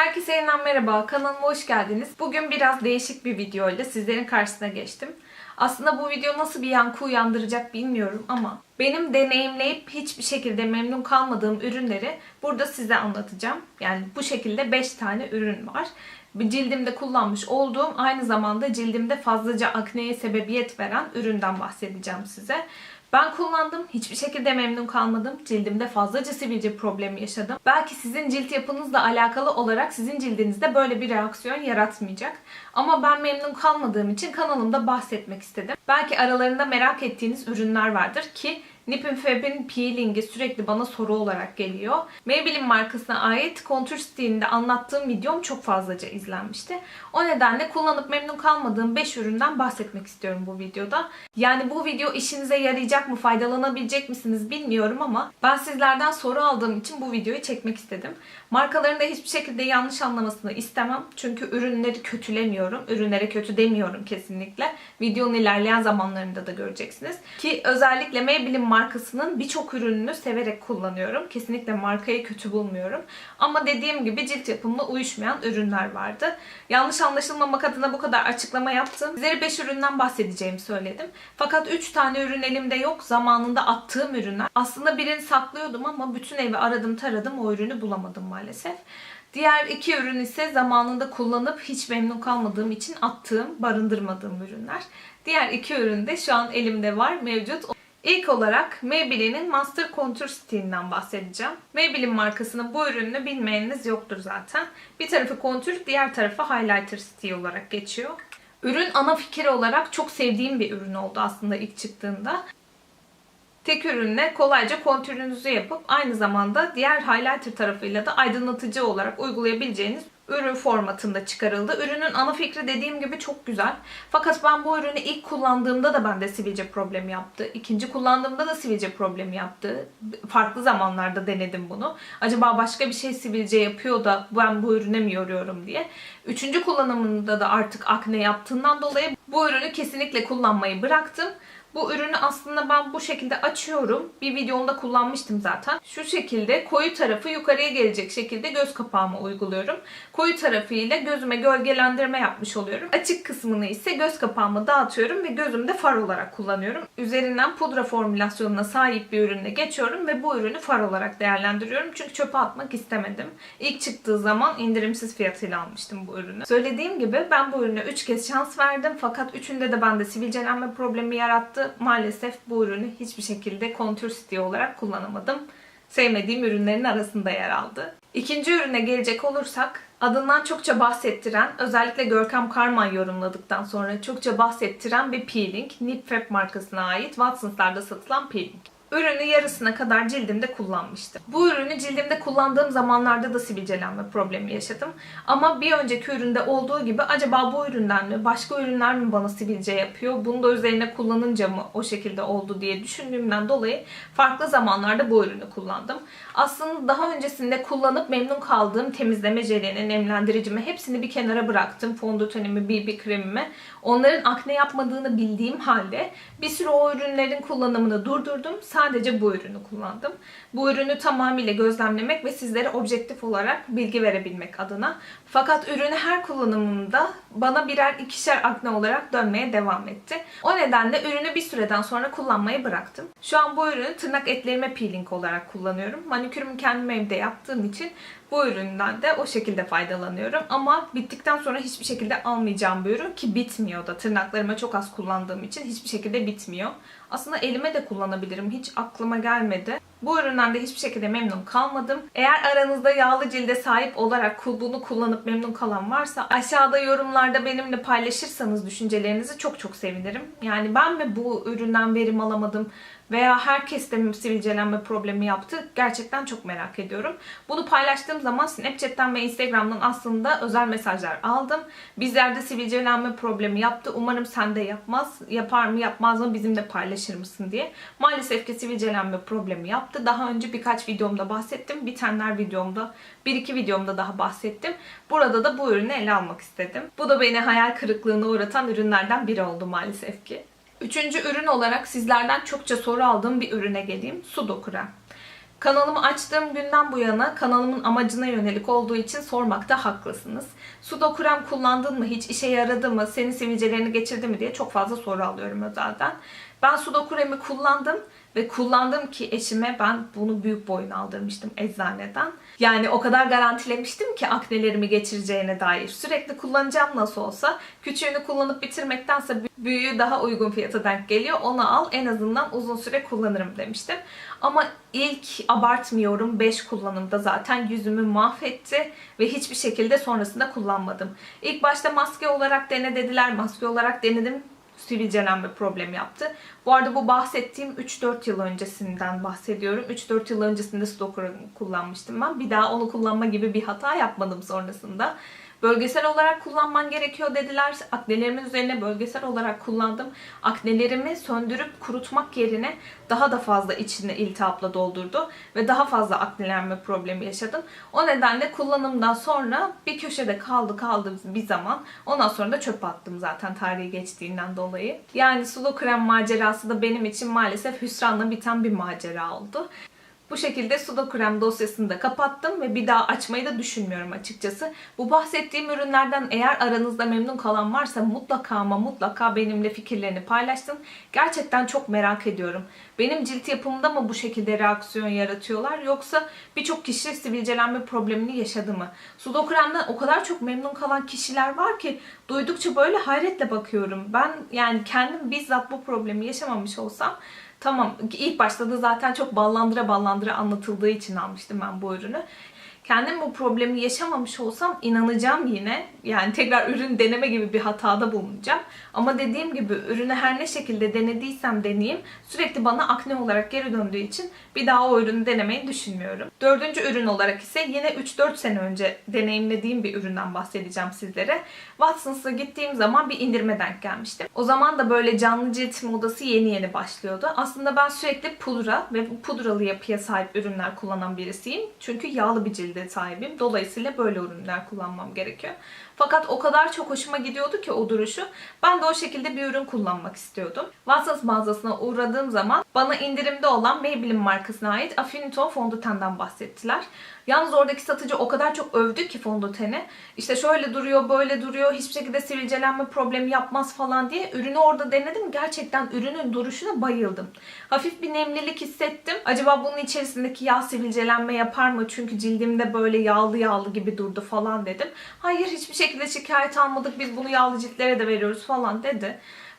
Herkese yeniden merhaba, kanalıma hoş geldiniz. Bugün biraz değişik bir video ile sizlerin karşısına geçtim. Aslında bu video nasıl bir yankı uyandıracak bilmiyorum ama benim deneyimleyip hiçbir şekilde memnun kalmadığım ürünleri burada size anlatacağım. Yani bu şekilde 5 tane ürün var. Cildimde kullanmış olduğum aynı zamanda cildimde fazlaca akneye sebebiyet veren üründen bahsedeceğim size. Ben kullandım. Hiçbir şekilde memnun kalmadım. Cildimde fazlaca sivilce problemi yaşadım. Belki sizin cilt yapınızla alakalı olarak sizin cildinizde böyle bir reaksiyon yaratmayacak. Ama ben memnun kalmadığım için kanalımda bahsetmek istedim. Belki aralarında merak ettiğiniz ürünler vardır ki Nip and Fab'in peeling'i sürekli bana soru olarak geliyor. Maybelline markasına ait Contour Stick'inde anlattığım videom çok fazlaca izlenmişti. O nedenle kullanıp memnun kalmadığım 5 üründen bahsetmek istiyorum bu videoda. Yani bu video işinize yarayacak mı, faydalanabilecek misiniz bilmiyorum ama ben sizlerden soru aldığım için bu videoyu çekmek istedim. Markaların da hiçbir şekilde yanlış anlamasını istemem. Çünkü ürünleri kötülemiyorum. Ürünlere kötü demiyorum kesinlikle. Videonun ilerleyen zamanlarında da göreceksiniz. Ki özellikle Maybelline markasının birçok ürününü severek kullanıyorum. Kesinlikle markayı kötü bulmuyorum. Ama dediğim gibi cilt yapımla uyuşmayan ürünler vardı. Yanlış anlaşılmamak adına bu kadar açıklama yaptım. Sizlere 5 üründen bahsedeceğimi söyledim. Fakat 3 tane ürün elimde yok. Zamanında attığım ürünler. Aslında birini saklıyordum ama bütün evi aradım taradım o ürünü bulamadım maalesef. Diğer iki ürün ise zamanında kullanıp hiç memnun kalmadığım için attığım, barındırmadığım ürünler. Diğer iki ürün de şu an elimde var, mevcut. İlk olarak Maybelline'in Master Contour Stick'inden bahsedeceğim. Maybelline markasının bu ürününü bilmeyeniniz yoktur zaten. Bir tarafı kontür, diğer tarafı highlighter stick olarak geçiyor. Ürün ana fikir olarak çok sevdiğim bir ürün oldu aslında ilk çıktığında. Tek ürünle kolayca kontürünüzü yapıp aynı zamanda diğer highlighter tarafıyla da aydınlatıcı olarak uygulayabileceğiniz ürün formatında çıkarıldı. Ürünün ana fikri dediğim gibi çok güzel. Fakat ben bu ürünü ilk kullandığımda da bende sivilce problemi yaptı. İkinci kullandığımda da sivilce problemi yaptı. Farklı zamanlarda denedim bunu. Acaba başka bir şey sivilce yapıyor da ben bu ürüne mi yoruyorum diye. Üçüncü kullanımında da artık akne yaptığından dolayı bu ürünü kesinlikle kullanmayı bıraktım. Bu ürünü aslında ben bu şekilde açıyorum. Bir videomda kullanmıştım zaten. Şu şekilde koyu tarafı yukarıya gelecek şekilde göz kapağıma uyguluyorum. Koyu tarafı ile gözüme gölgelendirme yapmış oluyorum. Açık kısmını ise göz kapağıma dağıtıyorum ve gözümde far olarak kullanıyorum. Üzerinden pudra formülasyonuna sahip bir ürüne geçiyorum ve bu ürünü far olarak değerlendiriyorum. Çünkü çöpe atmak istemedim. İlk çıktığı zaman indirimsiz fiyatıyla almıştım bu ürünü. Söylediğim gibi ben bu ürüne 3 kez şans verdim. Fakat üçünde de bende sivilcelenme problemi yarattı maalesef bu ürünü hiçbir şekilde kontür stiği olarak kullanamadım. Sevmediğim ürünlerin arasında yer aldı. İkinci ürüne gelecek olursak adından çokça bahsettiren, özellikle Görkem Karman yorumladıktan sonra çokça bahsettiren bir peeling. Nip Fab markasına ait Watsons'larda satılan peeling. Ürünü yarısına kadar cildimde kullanmıştım. Bu ürünü cildimde kullandığım zamanlarda da sivilcelenme problemi yaşadım. Ama bir önceki üründe olduğu gibi acaba bu üründen mi, başka ürünler mi bana sivilce yapıyor? Bunu da üzerine kullanınca mı o şekilde oldu diye düşündüğümden dolayı farklı zamanlarda bu ürünü kullandım. Aslında daha öncesinde kullanıp memnun kaldığım temizleme jelini, nemlendiricimi hepsini bir kenara bıraktım. Fondötenimi, BB kremimi. Onların akne yapmadığını bildiğim halde bir süre o ürünlerin kullanımını durdurdum. Sadece bu ürünü kullandım. Bu ürünü tamamıyla gözlemlemek ve sizlere objektif olarak bilgi verebilmek adına. Fakat ürünü her kullanımımda bana birer ikişer akne olarak dönmeye devam etti. O nedenle ürünü bir süreden sonra kullanmayı bıraktım. Şu an bu ürünü tırnak etlerime peeling olarak kullanıyorum. Manikürümü kendim evde yaptığım için bu üründen de o şekilde faydalanıyorum. Ama bittikten sonra hiçbir şekilde almayacağım bir ürün ki bitmiyor da. Tırnaklarıma çok az kullandığım için hiçbir şekilde bitmiyor. Aslında elime de kullanabilirim. Hiç aklıma gelmedi. Bu üründen de hiçbir şekilde memnun kalmadım. Eğer aranızda yağlı cilde sahip olarak bunu kullanıp memnun kalan varsa aşağıda yorumlarda benimle paylaşırsanız düşüncelerinizi çok çok sevinirim. Yani ben mi bu üründen verim alamadım veya herkes de sivilcelenme problemi yaptı gerçekten çok merak ediyorum. Bunu paylaştığım zaman Snapchat'ten ve Instagram'dan aslında özel mesajlar aldım. Bizlerde sivilcelenme problemi yaptı. Umarım sen de yapmaz. Yapar mı yapmaz mı bizimle paylaşır mısın diye. Maalesef ki sivilcelenme problemi yaptı. Daha önce birkaç videomda bahsettim. Bitenler videomda, bir iki videomda daha bahsettim. Burada da bu ürünü ele almak istedim. Bu da beni hayal kırıklığına uğratan ürünlerden biri oldu maalesef ki. Üçüncü ürün olarak sizlerden çokça soru aldığım bir ürüne geleyim. Sudo krem. Kanalımı açtığım günden bu yana kanalımın amacına yönelik olduğu için sormakta haklısınız. Sudo krem kullandın mı? Hiç işe yaradı mı? Senin sivilcelerini geçirdi mi diye çok fazla soru alıyorum özelden. Ben sudo kremi kullandım ve kullandım ki eşime ben bunu büyük boyuna aldırmıştım eczaneden. Yani o kadar garantilemiştim ki aknelerimi geçireceğine dair. Sürekli kullanacağım nasıl olsa. Küçüğünü kullanıp bitirmektense büyüğü daha uygun fiyata denk geliyor. Onu al en azından uzun süre kullanırım demiştim. Ama ilk abartmıyorum 5 kullanımda zaten yüzümü mahvetti ve hiçbir şekilde sonrasında kullanmadım. İlk başta maske olarak dene dediler. Maske olarak denedim sivilcelenme problemi yaptı. Bu arada bu bahsettiğim 3-4 yıl öncesinden bahsediyorum. 3-4 yıl öncesinde Stoker kullanmıştım ben. Bir daha onu kullanma gibi bir hata yapmadım sonrasında. Bölgesel olarak kullanman gerekiyor dediler. Aknelerimin üzerine bölgesel olarak kullandım. Aknelerimi söndürüp kurutmak yerine daha da fazla içini iltihapla doldurdu ve daha fazla aknelenme problemi yaşadım. O nedenle kullanımdan sonra bir köşede kaldı kaldı bir zaman. Ondan sonra da çöpe attım zaten tarihi geçtiğinden dolayı. Yani sulu krem macerası da benim için maalesef hüsranla biten bir macera oldu. Bu şekilde sudo krem dosyasını da kapattım ve bir daha açmayı da düşünmüyorum açıkçası. Bu bahsettiğim ürünlerden eğer aranızda memnun kalan varsa mutlaka ama mutlaka benimle fikirlerini paylaşsın. Gerçekten çok merak ediyorum. Benim cilt yapımında mı bu şekilde reaksiyon yaratıyorlar yoksa birçok kişi sivilcelenme problemini yaşadı mı? Sudo kremden o kadar çok memnun kalan kişiler var ki duydukça böyle hayretle bakıyorum. Ben yani kendim bizzat bu problemi yaşamamış olsam Tamam ilk başta da zaten çok ballandıra ballandıra anlatıldığı için almıştım ben bu ürünü. Kendim bu problemi yaşamamış olsam inanacağım yine. Yani tekrar ürün deneme gibi bir hatada bulunacağım. Ama dediğim gibi ürünü her ne şekilde denediysem deneyeyim sürekli bana akne olarak geri döndüğü için bir daha o ürünü denemeyi düşünmüyorum. Dördüncü ürün olarak ise yine 3-4 sene önce deneyimlediğim bir üründen bahsedeceğim sizlere. Watsons'a gittiğim zaman bir indirime denk gelmiştim. O zaman da böyle canlı cilt modası yeni yeni başlıyordu. Aslında ben sürekli pudra ve pudralı yapıya sahip ürünler kullanan birisiyim. Çünkü yağlı bir cilde sahibim. Dolayısıyla böyle ürünler kullanmam gerekiyor. Fakat o kadar çok hoşuma gidiyordu ki o duruşu. Ben de o şekilde bir ürün kullanmak istiyordum. Watsons mağazasına uğradığım zaman bana indirimde olan Maybelline markasına ait Affinity fondötenden bahsettiler. Yalnız oradaki satıcı o kadar çok övdü ki fondöteni. İşte şöyle duruyor, böyle duruyor, hiçbir şekilde sivilcelenme problemi yapmaz falan diye ürünü orada denedim. Gerçekten ürünün duruşuna bayıldım. Hafif bir nemlilik hissettim. Acaba bunun içerisindeki yağ sivilcelenme yapar mı? Çünkü cildimde böyle yağlı yağlı gibi durdu falan dedim. Hayır hiçbir şekilde şikayet almadık. Biz bunu yağlı ciltlere de veriyoruz falan dedi.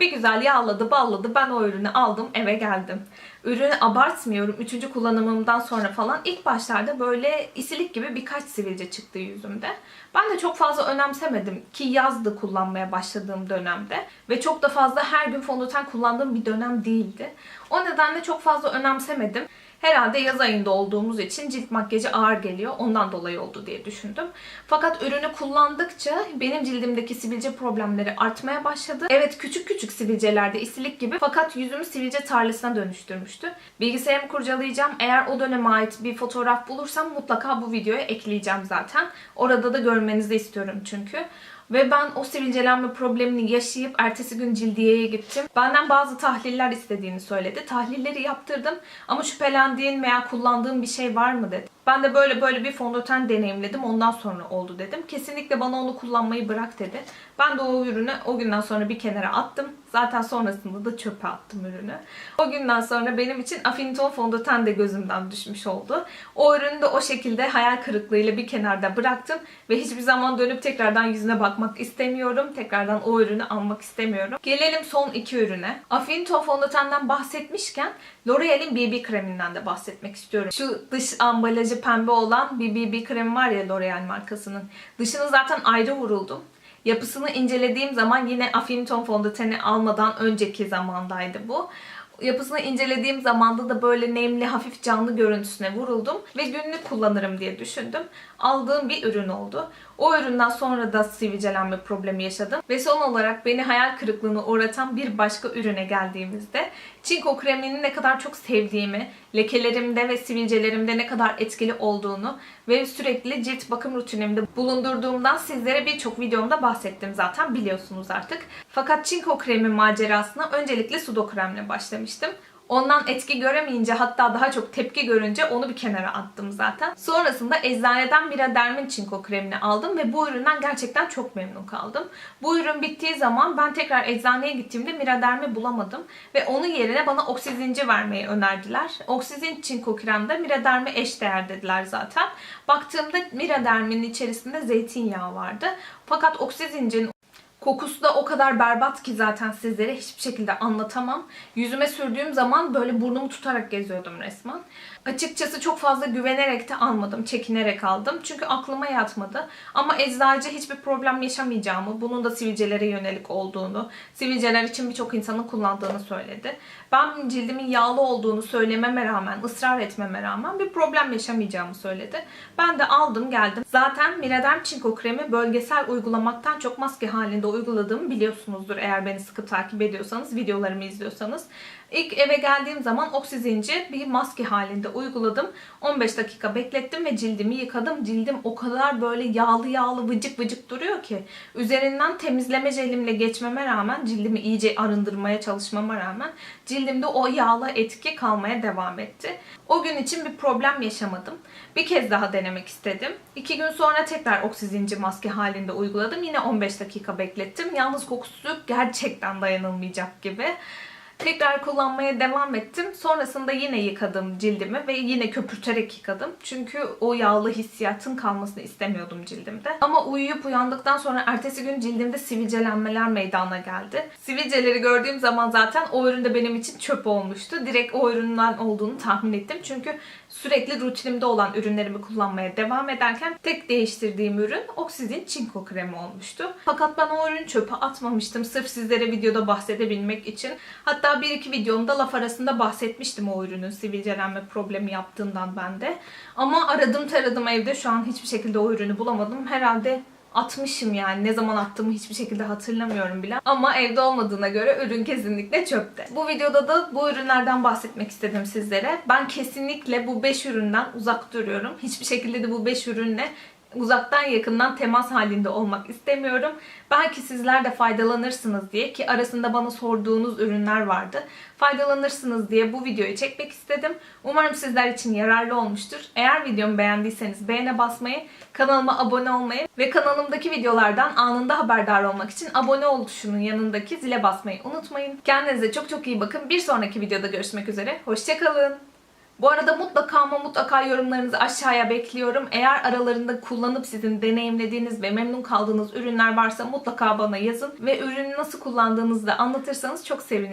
Bir güzel yağladı, balladı. Ben o ürünü aldım, eve geldim. Ürünü abartmıyorum. Üçüncü kullanımımdan sonra falan ilk başlarda böyle isilik gibi birkaç sivilce çıktı yüzümde. Ben de çok fazla önemsemedim ki yazdı kullanmaya başladığım dönemde. Ve çok da fazla her gün fondöten kullandığım bir dönem değildi. O nedenle çok fazla önemsemedim. Herhalde yaz ayında olduğumuz için cilt makyajı ağır geliyor. Ondan dolayı oldu diye düşündüm. Fakat ürünü kullandıkça benim cildimdeki sivilce problemleri artmaya başladı. Evet küçük küçük sivilcelerde isilik gibi fakat yüzümü sivilce tarlasına dönüştürmüştü. Bilgisayarımı kurcalayacağım. Eğer o döneme ait bir fotoğraf bulursam mutlaka bu videoya ekleyeceğim zaten. Orada da görmenizi istiyorum çünkü. Ve ben o sivilcelenme problemini yaşayıp ertesi gün cildiyeye gittim. Benden bazı tahliller istediğini söyledi. Tahlilleri yaptırdım ama şüphelendiğin veya kullandığın bir şey var mı dedi. Ben de böyle böyle bir fondöten deneyimledim. Ondan sonra oldu dedim. Kesinlikle bana onu kullanmayı bırak dedi. Ben de o ürünü o günden sonra bir kenara attım. Zaten sonrasında da çöpe attım ürünü. O günden sonra benim için Affinity fondöten de gözümden düşmüş oldu. O ürünü de o şekilde hayal kırıklığıyla bir kenarda bıraktım. Ve hiçbir zaman dönüp tekrardan yüzüne bakmak istemiyorum. Tekrardan o ürünü almak istemiyorum. Gelelim son iki ürüne. Affinity fondötenden bahsetmişken L'Oreal'in BB kreminden de bahsetmek istiyorum. Şu dış ambalajı pembe olan bir BB kremi var ya L'Oreal markasının. Dışını zaten ayrı vuruldum. Yapısını incelediğim zaman yine Affinity fondöteni almadan önceki zamandaydı bu. Yapısını incelediğim zamanda da böyle nemli, hafif canlı görüntüsüne vuruldum ve günlük kullanırım diye düşündüm. Aldığım bir ürün oldu. O üründen sonra da sivilcelenme problemi yaşadım. Ve son olarak beni hayal kırıklığına uğratan bir başka ürüne geldiğimizde çinko kremini ne kadar çok sevdiğimi, lekelerimde ve sivilcelerimde ne kadar etkili olduğunu ve sürekli cilt bakım rutinimde bulundurduğumdan sizlere birçok videomda bahsettim zaten biliyorsunuz artık. Fakat çinko kremi macerasına öncelikle sudo kremle başlamıştım. Ondan etki göremeyince hatta daha çok tepki görünce onu bir kenara attım zaten. Sonrasında eczaneden Miradermin çinko kremini aldım ve bu üründen gerçekten çok memnun kaldım. Bu ürün bittiği zaman ben tekrar eczaneye gittiğimde Miradermi bulamadım ve onun yerine bana oksizinci vermeyi önerdiler. Oksizin çinko kremde Miradermi eşdeğer dediler zaten. Baktığımda Miraderminin içerisinde zeytinyağı vardı. Fakat oksizincin Kokusu da o kadar berbat ki zaten sizlere hiçbir şekilde anlatamam. Yüzüme sürdüğüm zaman böyle burnumu tutarak geziyordum resmen. Açıkçası çok fazla güvenerek de almadım, çekinerek aldım. Çünkü aklıma yatmadı. Ama eczacı hiçbir problem yaşamayacağımı, bunun da sivilcelere yönelik olduğunu, sivilceler için birçok insanın kullandığını söyledi. Ben cildimin yağlı olduğunu söylememe rağmen, ısrar etmeme rağmen bir problem yaşamayacağımı söyledi. Ben de aldım geldim. Zaten Miraderm Çinko kremi bölgesel uygulamaktan çok maske halinde uyguladığımı biliyorsunuzdur eğer beni sıkı takip ediyorsanız, videolarımı izliyorsanız. İlk eve geldiğim zaman oksizinci bir maske halinde uyguladım. 15 dakika beklettim ve cildimi yıkadım. Cildim o kadar böyle yağlı yağlı vıcık vıcık duruyor ki. Üzerinden temizleme jelimle geçmeme rağmen cildimi iyice arındırmaya çalışmama rağmen cildimde o yağlı etki kalmaya devam etti. O gün için bir problem yaşamadım. Bir kez daha denemek istedim. İki gün sonra tekrar oksizinci maske halinde uyguladım. Yine 15 dakika beklettim. Yalnız kokusu gerçekten dayanılmayacak gibi. Tekrar kullanmaya devam ettim. Sonrasında yine yıkadım cildimi ve yine köpürterek yıkadım. Çünkü o yağlı hissiyatın kalmasını istemiyordum cildimde. Ama uyuyup uyandıktan sonra ertesi gün cildimde sivilcelenmeler meydana geldi. Sivilceleri gördüğüm zaman zaten o ürün de benim için çöp olmuştu. Direkt o üründen olduğunu tahmin ettim. Çünkü sürekli rutinimde olan ürünlerimi kullanmaya devam ederken tek değiştirdiğim ürün Oxidin Çinko kremi olmuştu. Fakat ben o ürünü çöpe atmamıştım. Sırf sizlere videoda bahsedebilmek için. Hatta bir iki videomda laf arasında bahsetmiştim o ürünün sivilcelenme problemi yaptığından ben de. Ama aradım taradım evde şu an hiçbir şekilde o ürünü bulamadım. Herhalde atmışım yani. Ne zaman attığımı hiçbir şekilde hatırlamıyorum bile. Ama evde olmadığına göre ürün kesinlikle çöpte. Bu videoda da bu ürünlerden bahsetmek istedim sizlere. Ben kesinlikle bu 5 üründen uzak duruyorum. Hiçbir şekilde de bu 5 ürünle uzaktan yakından temas halinde olmak istemiyorum. Belki sizler de faydalanırsınız diye ki arasında bana sorduğunuz ürünler vardı. Faydalanırsınız diye bu videoyu çekmek istedim. Umarım sizler için yararlı olmuştur. Eğer videomu beğendiyseniz beğene basmayı, kanalıma abone olmayı ve kanalımdaki videolardan anında haberdar olmak için abone ol tuşunun yanındaki zile basmayı unutmayın. Kendinize çok çok iyi bakın. Bir sonraki videoda görüşmek üzere. Hoşçakalın. Bu arada mutlaka ama mutlaka yorumlarınızı aşağıya bekliyorum. Eğer aralarında kullanıp sizin deneyimlediğiniz ve memnun kaldığınız ürünler varsa mutlaka bana yazın. Ve ürünü nasıl kullandığınızı da anlatırsanız çok sevinirim.